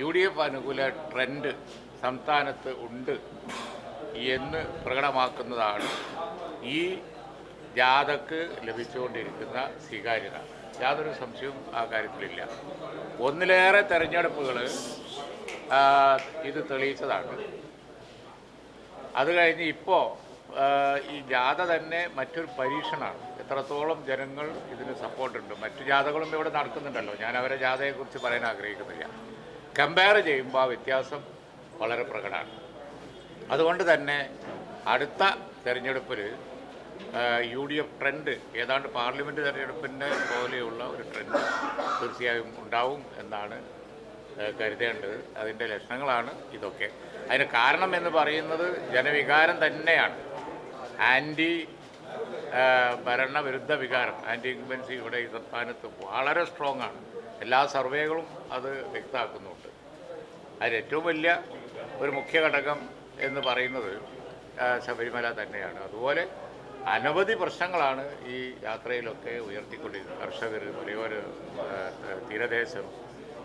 U D F അനുകൂല trend സംസ്ഥാനത്ത് ഉണ്ട് എന്ന് പ്രകടമാക്കുന്നതാണ് ഈ ജാഥക്ക് ലഭിച്ചുകൊണ്ടിരിക്കുന്ന സ്വീകാര്യത. യാതൊരു സംശയവും ആ കാര്യത്തിലില്ല. ഒന്നിലേറെ തെരഞ്ഞെടുപ്പുകൾ ഇത് തെളിയിച്ചതാണ്. അത് കഴിഞ്ഞ് ഇപ്പോൾ ഈ ജാഥ തന്നെ മറ്റൊരു പരീക്ഷണമാണ്. എത്രത്തോളം ജനങ്ങൾ ഇതിന് സപ്പോർട്ടുണ്ട്. മറ്റു ജാഥകളും ഇവിടെ നടക്കുന്നുണ്ടല്ലോ. ഞാൻ അവരെ ജാഥയെക്കുറിച്ച് പറയാൻ ആഗ്രഹിക്കുന്നില്ല. കമ്പയർ ചെയ്യുമ്പോൾ ആ വ്യത്യാസം വളരെ പ്രകടമാണ്. അതുകൊണ്ട് തന്നെ അടുത്ത തിരഞ്ഞെടുപ്പിൽ യു ഡി എഫ് ട്രെൻഡ് ഏതാണ്ട് പാർലമെന്റ് തെരഞ്ഞെടുപ്പിന്റെ പോലെയുള്ള ഒരു ട്രെൻഡ് തീർച്ചയായും ഉണ്ടാവും എന്നാണ് കരുതേണ്ടത്. അതിന്റെ ലക്ഷണങ്ങളാണ് ഇതൊക്കെ. അതിന് കാരണം എന്ന് പറയുന്നത് ജനവികാരം തന്നെയാണ്. ആന്റി ഭരണവിരുദ്ധ വികാരം ആന്റി ഇൻകുബൻസി ഇവിടെ ഈ സംസ്ഥാനത്ത് വളരെ സ്ട്രോങ് ആണ്. എല്ലാ സർവേകളും അത് വ്യക്തമാക്കുന്നുണ്ട്. അതിലേറ്റവും വലിയ ഒരു മുഖ്യ ഘടകം എന്ന് പറയുന്നത് ശബരിമല തന്നെയാണ്. അതുപോലെ അനവധി പ്രശ്നങ്ങളാണ് ഈ യാത്രയിലൊക്കെ ഉയർത്തിക്കൊണ്ടിരുന്നത്. കർഷകർ മലയോര തീരദേശം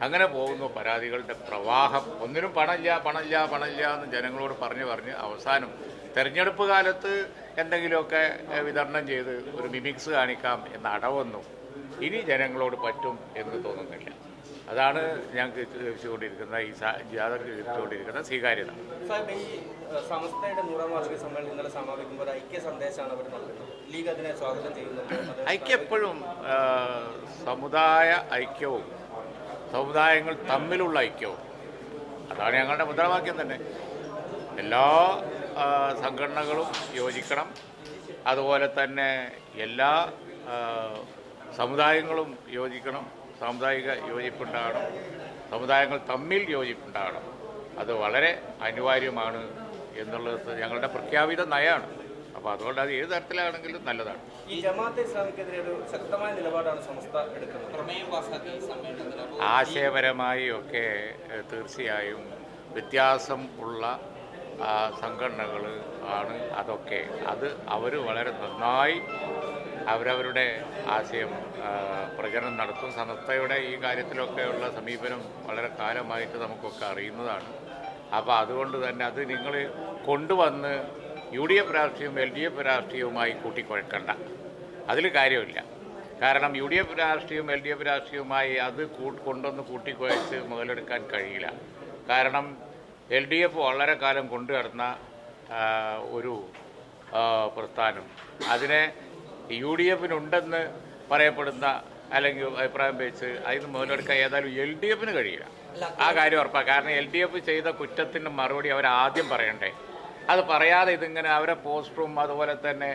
അങ്ങനെ പോകുന്നു. പരാതികളുടെ പ്രവാഹം ഒന്നിനും പണമില്ല പണമില്ല പണമില്ല എന്ന് ജനങ്ങളോട് പറഞ്ഞു പറഞ്ഞ് അവസാനം തെരഞ്ഞെടുപ്പ് കാലത്ത് എന്തെങ്കിലുമൊക്കെ വിതരണം ചെയ്ത് ഒരു മിമിക്സ് കാണിക്കാം എന്ന അടവൊന്നും ഇനി ജനങ്ങളോട് പറ്റും എന്ന് തോന്നുന്നില്ല. അതാണ് ഞങ്ങൾക്ക് ലഭിച്ചുകൊണ്ടിരിക്കുന്ന ഈ ജാഥക്ക് ലഭിച്ചുകൊണ്ടിരിക്കുന്ന സ്വീകാര്യത. സാഹിബ് ഈ ഏഹ്, സമസ്തയുടെ നൂറാം വാർഷിക സമ്മേളനം ഇന്നലെ സമാപിക്കുമ്പോൾ ഐക്യ സന്ദേശമാണ് അവർ നൽകുന്നത്. ലീഗ് അതിനെ സ്വാഗതം ചെയ്യുന്നുണ്ട്. അത് ഐക്യം എപ്പോഴും സമുദായ ഐക്യവും സമുദായങ്ങൾ തമ്മിലുള്ള ഐക്യവും. അതാണ് ഞങ്ങളുടെ മുദ്രാവാക്യം തന്നെ. എല്ലാ സംഘടനകളും യോജിക്കണം. അതുപോലെ തന്നെ എല്ലാ സമുദായങ്ങളും യോജിക്കണം. സാമുദായിക യോജിപ്പുണ്ടാകണം. സമുദായങ്ങൾ തമ്മിൽ യോജിപ്പുണ്ടാകണം. അത് വളരെ അനിവാര്യമാണ് എന്നുള്ളത് ഞങ്ങളുടെ പ്രഖ്യാപിത നയമാണ്. അപ്പോൾ അതുകൊണ്ട് അത് ഏത് തരത്തിലാണെങ്കിലും നല്ലതാണ്. ഈ ജമാഅത്തെ ഇസ്ലാമിക്കെതിരെ ഒരു ശക്തമായ നിലപാടാണ് സംസ്ഥ എടുക്കുന്നത്. പ്രമേയം പാസാക്കി സമ്മേളനത്തിൽ ആശയപരമായി ഒക്കെ തീർച്ചയായും വ്യത്യാസം ഉള്ള സംഘടനകൾ ആണ് അതൊക്കെ. അത് അവർ വളരെ നന്നായി അവരവരുടെ ആശയം പ്രചരണം നടത്തും. സമസ്തയുടെ ഈ കാര്യത്തിലൊക്കെയുള്ള സമീപനം വളരെ കാലമായിട്ട് നമുക്കൊക്കെ അറിയുന്നതാണ്. അപ്പോൾ അതുകൊണ്ട് തന്നെ അത് നിങ്ങൾ കൊണ്ടുവന്ന് യു ഡി എഫ് രാഷ്ട്രീയവും എൽ ഡി എഫ് രാഷ്ട്രീയവുമായി കൂട്ടിക്കുഴക്കണ്ട. അതിൽ കാര്യമില്ല. കാരണം യു ഡി എഫ് രാഷ്ട്രീയവും എൽ ഡി എഫ് രാഷ്ട്രീയവുമായി അത് കൊണ്ടൊന്ന് കൂട്ടിക്കുഴച്ച് മുതലെടുക്കാൻ കഴിയില്ല. കാരണം എൽ ഡി എഫ് വളരെ കാലം കൊണ്ടു നടന്ന ഒരു പ്രസ്ഥാനം. അതിനെ യു ഡി എഫിനുണ്ടെന്ന് പറയപ്പെടുന്ന അല്ലെങ്കിൽ അഭിപ്രായം വെച്ച് അതിന് മുതലെടുക്കാൻ ഏതായാലും എൽ ഡി എഫിന് കഴിയില്ല. ആ കാര്യം ഉറപ്പാണ് കാരണം എൽ ഡി എഫ് ചെയ്ത കുറ്റത്തിന്റെ മറുപടി അവർ ആദ്യം പറയണ്ടേ. അത് പറയാതെ ഇതിങ്ങനെ അവരെ പോസ്റ്ററും അതുപോലെ തന്നെ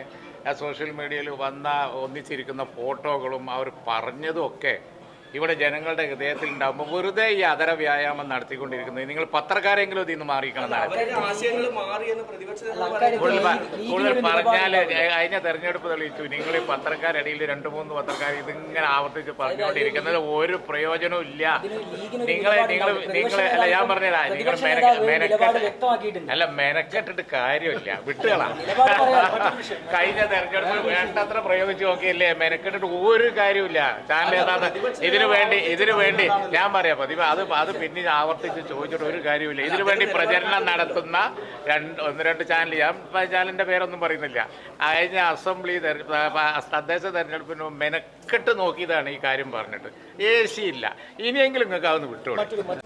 സോഷ്യൽ മീഡിയയിൽ വന്ന ഒന്നിച്ചിരിക്കുന്ന ഫോട്ടോകളും അവർ പറഞ്ഞതും ഒക്കെ ഇവിടെ ജനങ്ങളുടെ ഹൃദയത്തിൽ ഉണ്ടാകുമ്പോൾ വെറുതെ ഈ അതര വ്യായാമം നടത്തിക്കൊണ്ടിരിക്കുന്നത്. നിങ്ങൾ പത്രക്കാരെങ്കിലും ഇതിൽ നിന്ന് മാറിക്കണം കൂടുതൽ പറഞ്ഞാൽ കഴിഞ്ഞ തെരഞ്ഞെടുപ്പ് തെളിയിച്ചു. നിങ്ങൾ ഈ പത്രക്കാരിടയിൽ രണ്ട് മൂന്ന് പത്രക്കാർ ഇതിങ്ങനെ ആവർത്തിച്ച് പറഞ്ഞുകൊണ്ടിരിക്കുന്നത് ഒരു പ്രയോജനവും ഇല്ല. നിങ്ങളെ നിങ്ങൾ നിങ്ങളെ നിങ്ങൾ അല്ല ഞാൻ പറഞ്ഞതാ നിങ്ങൾ മെനക്കെട്ട് അല്ല മെനക്കെട്ടിട്ട് കാര്യമില്ല. വിട്ടുകളാ. കഴിഞ്ഞ തെരഞ്ഞെടുപ്പ് വേണ്ടത്ര പ്രയോഗിച്ച് നോക്കിയല്ലേ മെനക്കെട്ടിട്ട് ഒരു കാര്യമില്ല ചാനൽ ഏതാണ്ട് ഇതിനു വേണ്ടി ഇതിനു വേണ്ടി ഞാൻ പറയാം പതിവ് അത് അത് പിന്നെ ആവർത്തിച്ച് ചോദിച്ചിട്ട് ഒരു കാര്യമില്ല ഇതിനു വേണ്ടി പ്രചരണം നടത്തുന്ന രണ്ട് ഒന്ന് രണ്ട് ചാനൽ ഞാൻ ചാനലിന്റെ പേരൊന്നും പറയുന്നില്ല. കഴിഞ്ഞ അസംബ്ലി തദ്ദേശ തെരഞ്ഞെടുപ്പിന് മെനക്കെട്ട് നോക്കിയതാണ് ഈ കാര്യം പറഞ്ഞിട്ട്. ഏ ഇല്ല ഇനിയെങ്കിലും നിങ്ങൾക്ക് അതൊന്ന് മറ്റൊരു